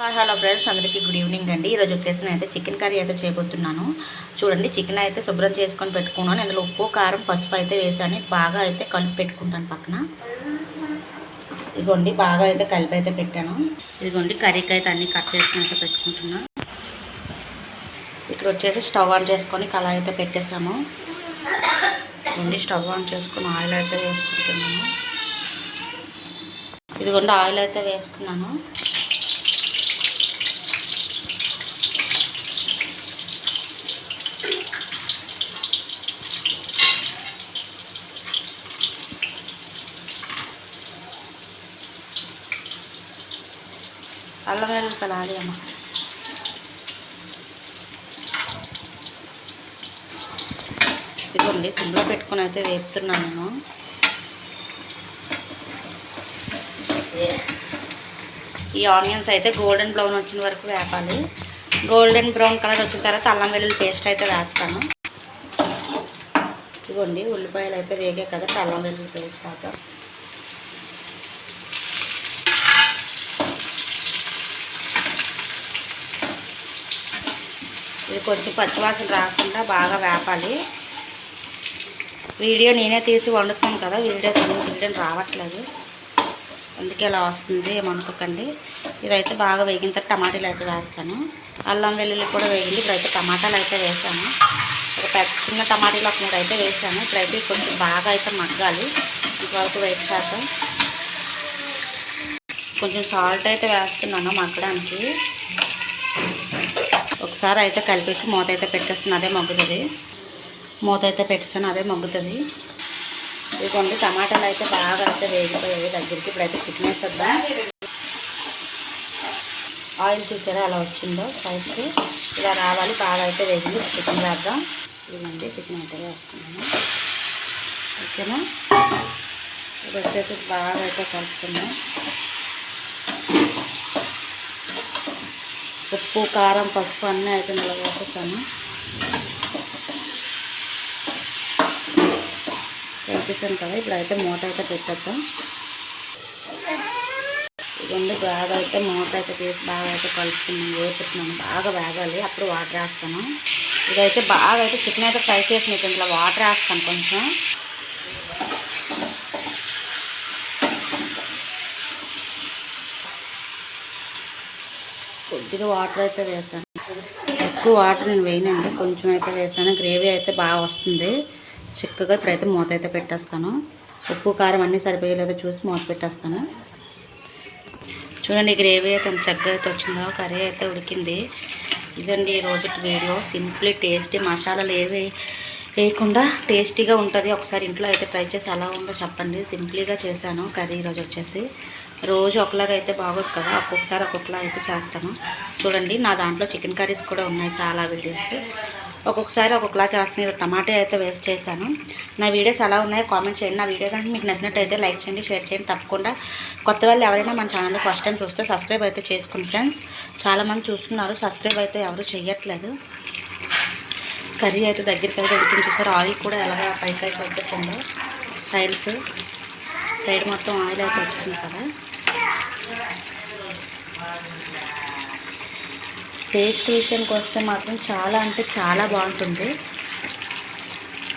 Hi hello friends. అందరికీ good evening అండి. ఈరోజు వచ్చేసి నేనైతే చికెన్ కర్రీ అయితే చేయబోతున్నాను. చూడండి చికెన్ అయితే శుభ్రం చేసుకొని పెట్టుకున్నాను. ఇందులో ఉప్పు కారం పసుపు అయితే వేసాను. బాగా అయితే కలిపి పెట్టుకుంటాను పక్కన. ఇదిగోండి బాగా అయితే కలిపి అయితే పెట్టాను. ఇదిగోండి కర్రీకి అయితే అన్నీ కట్ చేసుకుని అయితే పెట్టుకుంటున్నాను ఇక్కడ వచ్చేసి స్టవ్ ఆన్ చేసుకొని కళాయి అయితే పెట్టేసాము ఇదిగోండి స్టవ్ ఆన్ చేసుకొని ఆయిల్ అయితే వేసుకుంటున్నాను. ఇదిగోండి ఆయిల్ అయితే వేసుకున్నాను. అల్లం వెల్లుల్లి పలాలి అమ్మ. ఇదిగోండి సిమ్లో పెట్టుకొని అయితే వేపుతున్నాను నేను. ఈ ఆనియన్స్ అయితే గోల్డెన్ బ్రౌన్ వచ్చిన వరకు వేపాలి. గోల్డెన్ బ్రౌన్ కలర్ వచ్చిన తర్వాత అల్లం వెల్లుల్లి పేస్ట్ అయితే వేస్తాను. ఇదిగోండి ఉల్లిపాయలు అయితే వేగే కదా అల్లం వెల్లుల్లి పేస్ట్ అయితే ఇది కొంచెం పచ్చివాసన రాకుండా బాగా వేపాలి. వీడియో నేనే తీసి వండుతాను కదా వీడియో వీడియో రావట్లేదు. అందుకే ఇలా వస్తుంది ఏమనుకోకండి ఇదైతే బాగా వేగిన తర్వాత టమాటాలు అయితే వేస్తాను. అల్లం వెల్లుల్లి కూడా వేగింది. ఇప్పుడైతే టమాటాలు అయితే వేసాను. ఒక పెద్ద చిన్న టమాటాలు ఒక మూడు అయితే వేసాను. ఇప్పుడైతే కొంచెం బాగా అయితే మగ్గాలి. ఇంతవరకు వేసాక కొంచెం సాల్ట్ అయితే వేస్తున్నాను మగ్గడానికి. ఒకసారి అయితే కలిపేసి మూత అయితే పెట్టేస్తాను అదే మగ్గుతుంది. మూత అయితే పెట్టేస్తాను అదే మగ్గుతుంది. ఇదిగోండి టమాటాలు అయితే బాగా అయితే వేగిపోయాయి దగ్గరికి. ఇప్పుడైతే చికెన్ వేసేద్దాం ఆయిల్ చూసారా అలా వచ్చిందో? పైకి ఇలా రావాలి బాగా అయితే వేగింది. చికెన్ వేద్దాం ఇదిగోండి చికెన్ అయితే వేస్తున్నాను. ఓకేనా? ఇది వచ్చేసి బాగా అయితే కలుపుతున్నాం ఉప్పు కారం పసుపు అన్నీ అయితే ఇలా వేసేసాను వేసేసాను కదా ఇప్పుడు అయితే మూట అయితే పెట్టేద్దాం. ఇదండి బాగా అయితే మూట అయితే తీసి బాగా అయితే కలుపుకున్నాం వేపుతున్నాను బాగా వేగాలి అప్పుడు వాటర్ వేస్తాను. ఇదైతే బాగా అయితే చికెన్ అయితే ఫ్రై చేసిన ఇంట్లో వాటర్ వేస్తాను కొంచెం. కొద్దిగా వాటర్ అయితే వేసాను ఎక్కువ వాటర్ నేను వేయనండి. కొంచెం అయితే వేసాను గ్రేవీ అయితే బాగా వస్తుంది. చిక్కగా ఇప్పుడైతే మూత అయితే పెట్టేస్తాను. ఉప్పు కారం అన్నీ సరిపోయేలేదో చూసి మూత పెట్టేస్తాను. చూడండి గ్రేవీ అయితే చక్కగా అయితే వచ్చిందో కర్రీ అయితే ఉడికింది. ఇదండి ఈరోజు వీడియో. సింప్లీ టేస్టీ మసాలాలు ఏవి వేయకుండా టేస్టీగా ఉంటుంది. ఒకసారి ఇంట్లో అయితే ట్రై చేసి ఎలా ఉందో చెప్పండి. సింప్లీగా చేశాను. కర్రీ ఈరోజు వచ్చేసి రోజు ఒకలాగా అయితే బాగోదు కదా. ఒక్కొక్కసారి ఒక్కొక్కలా అయితే చేస్తాను. చూడండి నా దాంట్లో చికెన్ కర్రీస్ కూడా ఉన్నాయి చాలా వీడియోస్. ఒక్కొక్కసారి ఒక్కొక్కలా చేస్తాను. టమాటా అయితే వేస్ట్ చేశాను. నా వీడియోస్ ఎలా ఉన్నాయో కామెంట్ చేయండి. నా వీడియో కనుక మీకు నచ్చినట్టయితే లైక్ చేయండి షేర్ చేయండి. తప్పకుండా కొత్త వాళ్ళు ఎవరైనా మన ఛానల్ ఫస్ట్ టైం చూస్తే సబ్స్క్రైబ్ అయితే చేసుకోండి ఫ్రెండ్స్. చాలామంది చూస్తున్నారు. సబ్స్క్రైబ్ అయితే ఎవరు చేయట్లేదు కర్రీ అయితే దగ్గరికి అయితే ఉడికింది చూసారు? ఆయిల్ కూడా ఎలాగ పైకి అయితే వచ్చేసిందో. సైడ్స్ సైడ్ మొత్తం ఆయిల్ అయితే వచ్చింది కదా. టేస్ట్ విషయానికి వస్తే మాత్రం చాలా అంటే చాలా బాగుంటుంది.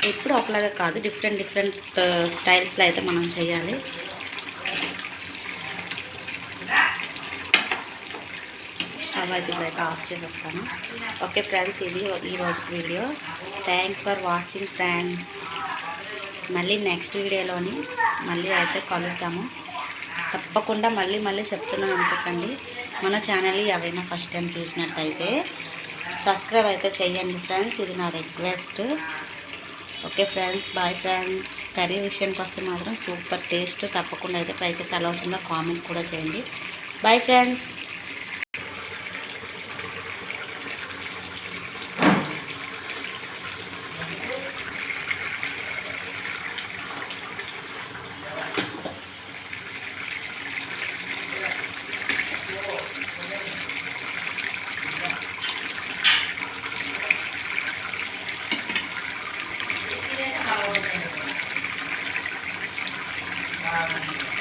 ఎప్పుడు ఒకలాగా కాదు. డిఫరెంట్ డిఫరెంట్ స్టైల్స్లో అయితే మనం చేయాలి. స్టవ్ అయితే బయట ఆఫ్ చేసేస్తాను ఓకే ఫ్రెండ్స్ ఇది ఈరోజు video thanks for watching friends మళ్ళీ నెక్స్ట్ వీడియోలోని మళ్ళీ అయితే కలుద్దాము. తప్పకుండా మళ్ళీ మళ్ళీ చెప్తున్నాను అనుకోకండి. మన ఛానల్ ఎవరైనా ఫస్ట్ టైం చూసినట్టయితే సబ్స్క్రైబ్ అయితే చేయండి ఫ్రెండ్స్ ఇది నా request okay friends bye friends curry విషయానికి వస్తే మాత్రం సూపర్ టేస్ట్ తప్పకుండా అయితే ట్రై చేసి అలా వచ్చిందో కామెంట్ కూడా చేయండి. Bye friends Hallelujah.